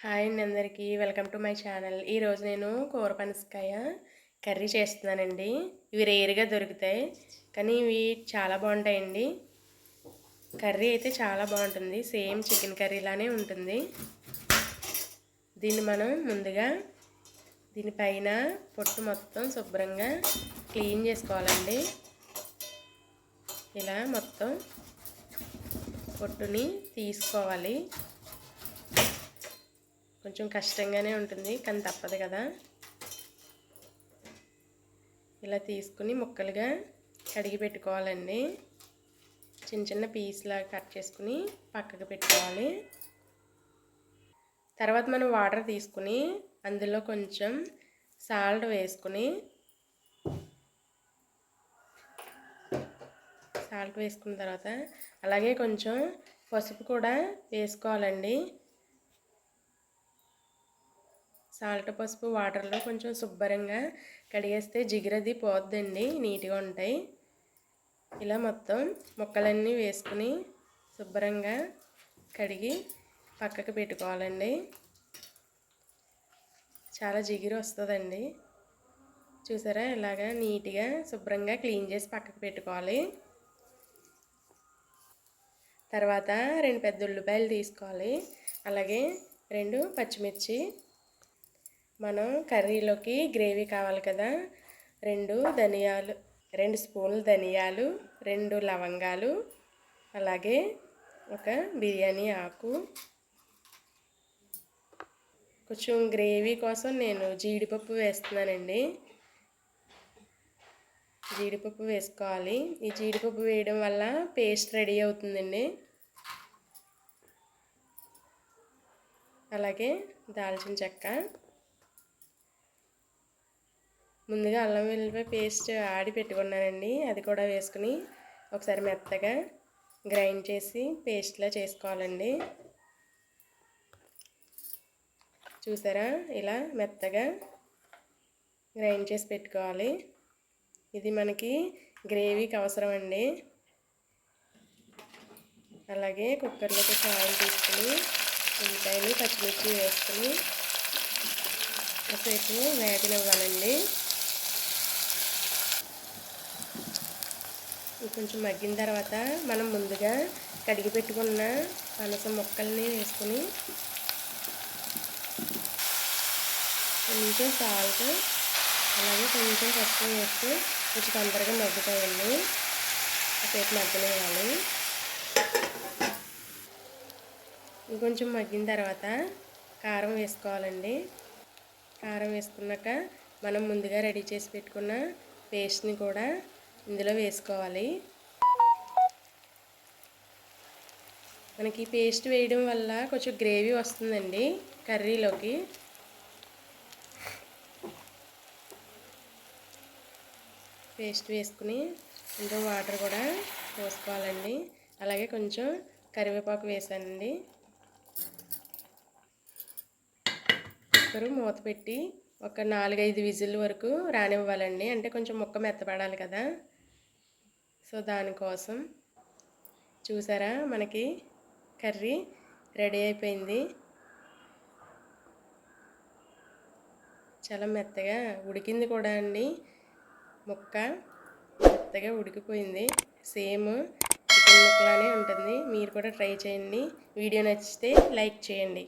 Hi అండి అందరికీ. Welcome to my channel. ఈరోజు నేను కూర పనసకాయ కర్రీ చేస్తున్నానండి. ఇవి రేరుగా దొరుకుతాయి కానీ ఇవి చాలా బాగుంటాయండి. కర్రీ అయితే చాలా బాగుంటుంది. సేమ్ చికెన్ కర్రీలానే ఉంటుంది. దీన్ని మనం ముందుగా దీనిపైన పొట్టు మొత్తం శుభ్రంగా క్లీన్ చేసుకోవాలండి. ఇలా మొత్తం పొట్టుని తీసుకోవాలి. కొంచెం కష్టంగానే ఉంటుంది కానీ తప్పదు కదా. ఇలా తీసుకుని ముక్కలుగా కడిగి పెట్టుకోవాలండి. చిన్న చిన్న పీస్లా కట్ చేసుకుని పక్కకు పెట్టుకోవాలి. తర్వాత మనం వాటర్ తీసుకుని అందులో కొంచెం సాల్ట్ వేసుకుని సాల్ట్ వేసుకున్న తర్వాత అలాగే కొంచెం పసుపు కూడా వేసుకోవాలండి. సాల్ట్ పసుపు వాటర్లో కొంచెం శుభ్రంగా కడిగేస్తే జిగిరది పోద్దండి నీట్గా ఉంటాయి. ఇలా మొత్తం ముక్కలన్నీ వేసుకుని శుభ్రంగా కడిగి పక్కకు పెట్టుకోవాలండి. చాలా జిగిరి వస్తుందండి. చూసారా? ఇలాగా నీట్గా శుభ్రంగా క్లీన్ చేసి పక్కకు పెట్టుకోవాలి. తర్వాత రెండు పెద్ద ఉల్లిపాయలు తీసుకోవాలి. అలాగే రెండు పచ్చిమిర్చి మనం కర్రీలోకి గ్రేవీ కావాలి కదా. రెండు ధనియాలు రెండు స్పూన్లు ధనియాలు రెండు లవంగాలు అలాగే ఒక బిర్యానీ ఆకు. కొంచెం గ్రేవీ కోసం నేను జీడిపప్పు వేస్తున్నానండి. జీడిపప్పు వేసుకోవాలి. ఈ జీడిపప్పు వేయడం వల్ల పేస్ట్ రెడీ అవుతుందండి. అలాగే దాల్చిన చెక్క. ముందుగా అల్లం వెల్లిపాయ పేస్ట్ ఆడి పెట్టుకున్నానండి. అది కూడా వేసుకుని ఒకసారి మెత్తగా గ్రైండ్ చేసి పేస్ట్లా చేసుకోవాలండి. చూసారా? ఇలా మెత్తగా గ్రైండ్ చేసి పెట్టుకోవాలి. ఇది మనకి గ్రేవీకి అవసరం అండి అలాగే కుక్కర్లోకి కొంచెం ఆయిల్ తీసుకుని ఉల్లిపాయలు పచ్చిమిర్చి వేసుకుని కాసేపు వేగనివ్వాలండి. కొంచెం మగ్గిన తర్వాత మనం ముందుగా కడిగి పెట్టుకున్న పనస ముక్కల్ని వేసుకుని కొంచెం సాల్ట్ అలాగే కొంచెం పసుపు వేసి కొంచెం తొందరగా మగ్గుతాయండి. సేపు మగ్గనివ్వాలి. ఇంకొంచెం మగ్గిన తర్వాత కారం వేసుకోవాలండి. కారం వేసుకున్నాక మనం ముందుగా రెడీ చేసి పెట్టుకున్న పేస్ట్ని కూడా ఇందులో వేసుకోవాలి. మనకి పేస్ట్ వేయడం వల్ల కొంచెం గ్రేవీ వస్తుందండి కర్రీలోకి. పేస్ట్ వేసుకుని ఇంకా వాటర్ కూడా పోసుకోవాలండి. అలాగే కొంచెం కరివేపాకు వేసానండి. కుక్కరు మూత పెట్టి ఒక నాలుగైదు విజిల్ వరకు రానివ్వాలండి. అంటే కొంచెం ముక్క మెత్తపడాలి కదా. సో దానికోసం చూసారా మనకి కర్రీ రెడీ అయిపోయింది. చాలా మెత్తగా ఉడికింది కూడా అండి. ముక్క మెత్తగా ఉడికిపోయింది. సేమ్ చికెన్ ముక్కలానే ఉంటుంది. మీరు కూడా ట్రై చేయండి. వీడియో నచ్చితే లైక్ చేయండి.